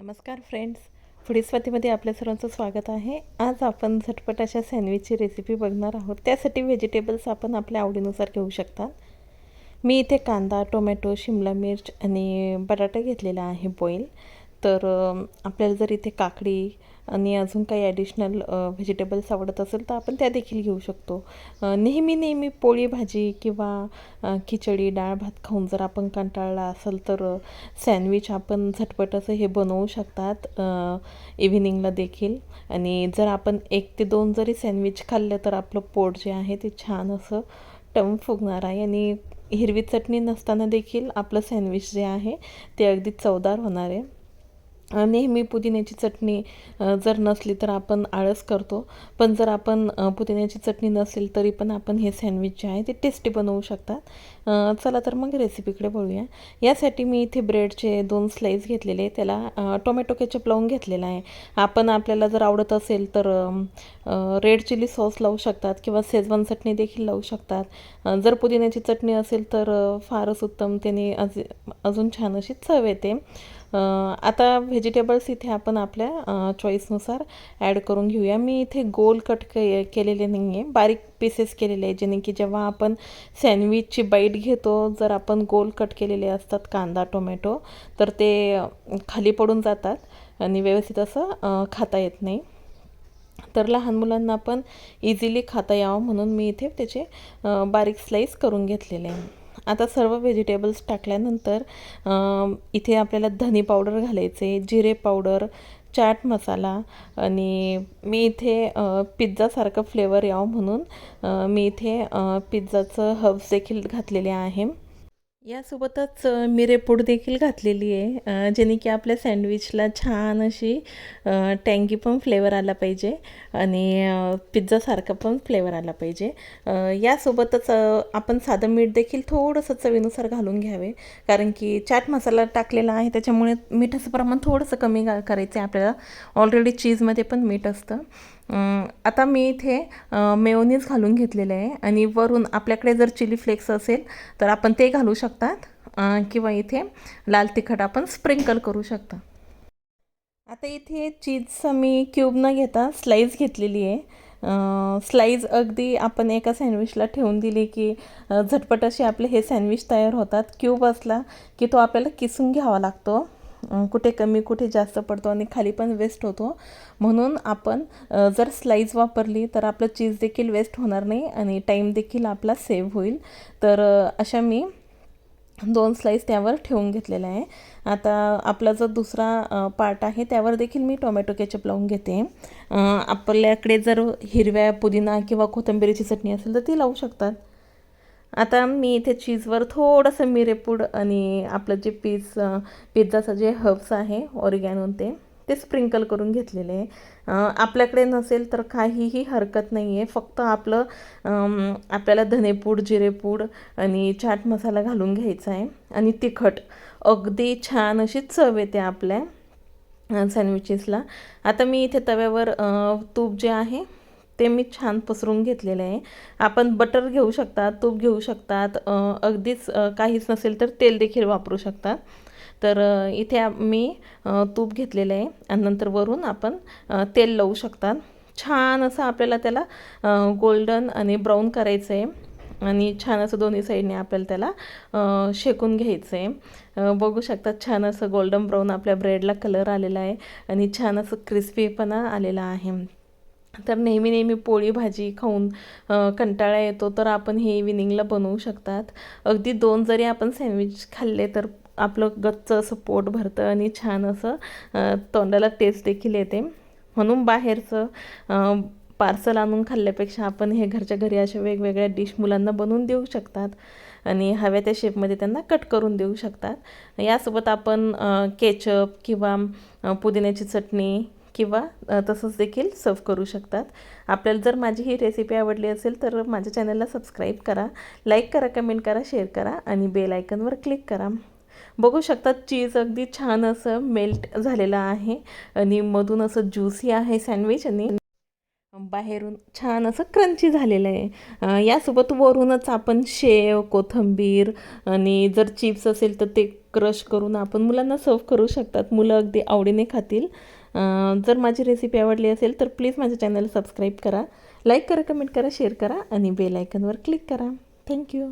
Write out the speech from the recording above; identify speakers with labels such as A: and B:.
A: नमस्कार friends. Foodie स्वातीमध्ये आपल्या सर्वांचं स्वागत आहे. आज आपण झटपट अशा सँडविचची रेसिपी बघणार आहोत. त्यासाठी व्हेजिटेबल्स आपण आपल्या आवडीनुसार घेऊ शकता मी इथे कांदा टोमॅटो शिमला मिर्च आणि बटाटा घेतलेला आहे बॉईल तर आपल्याला जर इथे काकडी आणि अजून काही ॲडिशनल व्हेजिटेबल्स आवडत असेल तर आपण त्या देखील घेऊ शकतो. नेहमी नेहमी पोळी भाजी किंवा खिचडी डाळ भात खाऊन जर आपण कंटाळला असेल तर सँडविच आपण झटपट असं हे बनवू शकतात इव्हिनिंगला देखील. आणि जर आपण एक ते दोन जरी सँडविच खाल्लं तर आपलं पोट जे आहे ते छान असं टम फुगणार आहे. आणि हिरवी चटणी नसताना देखील आपलं सँडविच जे आहे ते अगदी चवदार होणार आहे. नेहमी पुदिन्याची चटणी जर नसली तर आपण आळस करतो. पण जर आपण पुदिन्याची चटणी नसेल तरी पण आपण हे सँडविच जे आहे ते टेस्टी बनवू शकतात. चला तर मग रेसिपीकडे बोलूया यासाठी मी इथे ब्रेडचे दोन स्लाईस घेतलेले त्याला टोमॅटो केचप लावून घेतलेला आहे. आपण आपल्याला जर आवडत असेल तर रेड चिली सॉस लावू शकतात किंवा शेजवान चटणी देखील लावू शकतात. जर पुदिन्याची चटणी असेल तर फारच उत्तम. त्याने अज अजून छान अशी चव येते. आता व्हेजिटेबल्स इथे आपण आपल्या चॉईसनुसार ॲड करून घेऊया. मी इथे गोल कट के केलेले नाही आहे बारीक पीसेस केलेले आहे जेणे की जेव्हा आपण सँडविचची बाईट घेतो जर आपण गोल कट केलेले असतात कांदा टोमॅटो तर ते खाली पडून जातात आणि व्यवस्थित असं खाता येत नाही. तर लहान मुलांना पण इझिली खाता यावं म्हणून मी इथे त्याचे बारीक स्लाईस करून घेतलेले आहे. आता सर्व व्हेजिटेबल्स टाकल्यानंतर इथे आपल्याला धनी पावडर घालायचे जिरे पावडर चाट मसाला आणि मी इथे पिझ्झासारखं फ्लेवर यावं म्हणून मी इथे पिझ्झाचं हब्स देखील घातलेले आहे. यासोबतच मिरेपूड देखील घातलेली आहे. जेणे की आपल्या सँडविचला छान अशी टँगी पण फ्लेवर आला पाहिजे आणि पिझ्झासारखा पण फ्लेवर आला पाहिजे. यासोबतच आपण साधं मीठ देखील थोडंसं चवीनुसार घालून घ्यावे. कारण की चाट मसाला टाकलेला आहे त्याच्यामुळे मिठाचं प्रमाण थोडंसं कमी करायचं आहे आपल्याला. ऑलरेडी चीजमध्ये पण मीठ असतं. आता मी इथे मेयोनीज घालून घेतलेलं आहे. आणि वरून आपल्याकडे जर चिली फ्लेक्स असेल तर आपण ते घालू शकतात. किंवा इथे लाल तिखट आपण स्प्रिंकल करू शकता. आता इथे चीजचं मी क्यूब न घेता स्लाईज घेतलेली आहे. स्लाईज अगदी आपण एका सँडविचला ठेवून दिली की झटपट असे आपले हे सँडविच तयार होतात. क्यूब असला की तो आपल्याला किसून घ्यावा लागतो. कुठे कमी कुठे जास्त पडतो आणि खाली पण वेस्ट होतो. म्हणून आपण जर स्लाईज वापरली तर आपलं चीज देखील वेस्ट होणार नाही आणि टाईम देखील आपला सेव्ह होईल. तर अशा मी दोन स्लाईस त्यावर ठेवून घेतलेला आहे. आता आपला जो दुसरा पार्ट आहे त्यावर देखील मी टोमॅटो केचप लावून घेते. आपल्याकडे जर हिरव्या पुदिना किंवा कोथिंबीरीची चटणी असेल तर ती लावू शकतात. आता मी इथे चीजवर थोडंसं मिरेपूड आणि आपलं जे पीस पिझ्झाचं जे हब्स आहे ऑरिगॅनोन ते ते स्प्रिंकल करून घेतलेले आहे. आपल्याकडे नसेल तर काहीही हरकत नाही आहे फक्त आपलं आपल्याला धनेपूड जिरेपूड आणि चाट मसाला घालून घ्यायचा आहे. आणि तिखट. अगदी छान अशी चव येते आपल्या सँडविचेसला आता मी इथे तव्यावर तूप जे आहे ते मी छान पसरून घेतलेलं आहे. आपण बटर घेऊ शकतात तूप घेऊ शकतात अगदीच काहीच नसेल तर तेल देखील वापरू शकतात तर इथे मी तूप घेतलेलं आहे आणि नंतर वरून आपण तेल लावू शकतात छान असं आपल्याला त्याला गोल्डन आणि ब्राऊन करायचं आहे. आणि छान असं दोन्ही साईडने आपल्याला त्याला शेकून घ्यायचं आहे. बघू शकतात छान असं गोल्डन ब्राऊन आपल्या ब्रेडला कलर आलेला आहे. आणि छान असं क्रिस्पीपणा आलेला आहे. तर नेहमी नेहमी पोळी भाजी खाऊन कंटाळा येतो तर आपण हे इव्हिनिंगला बनवू शकतात. अगदी दोन जरी आपण सँडविच खाल्ले तर आपलं गच्च असं पोट भरतं आणि छान असं तोंडाला टेस्ट देखील येते. म्हणून बाहेरचं पार्सल आणून खाल्ल्यापेक्षा आपण हे घरच्या घरी अशा वेगवेगळ्या डिश मुलांना बनवून देऊ शकतात आणि हव्या त्या शेपमध्ये त्यांना कट करून देऊ शकतात. यासोबत आपण केचप किंवा पुदिन्याची चटणी किंवा तसंच देखील सर्व करू शकतात. आपल्याला जर माझी ही रेसिपी आवडली असेल तर माझ्या चॅनलला सबस्क्राईब करा लाईक करा कमेंट करा शेअर करा आणि बेल आयकनवर क्लिक करा. बघू शकतात चीज अगदी छान असं मेल्ट झालेलं आहे आणि मधून असं ज्युसी आहे सँडविच आणि बाहेरून छान असं क्रंची झालेलं आहे. यासोबत वरूनच आपण शेव कोथिंबीर आणि जर चिप्स असेल तर ते क्रश करून आपण मुलांना सर्व करू शकतात. मुलं अगदी आवडीने खातील. जर माझी रेसिपी आवडली असेल तर प्लीज माझ्या चॅनलला सबस्क्राईब करा. लाईक करा कमेंट करा शेअर करा आणि बेल आयकनवर क्लिक करा. Thank you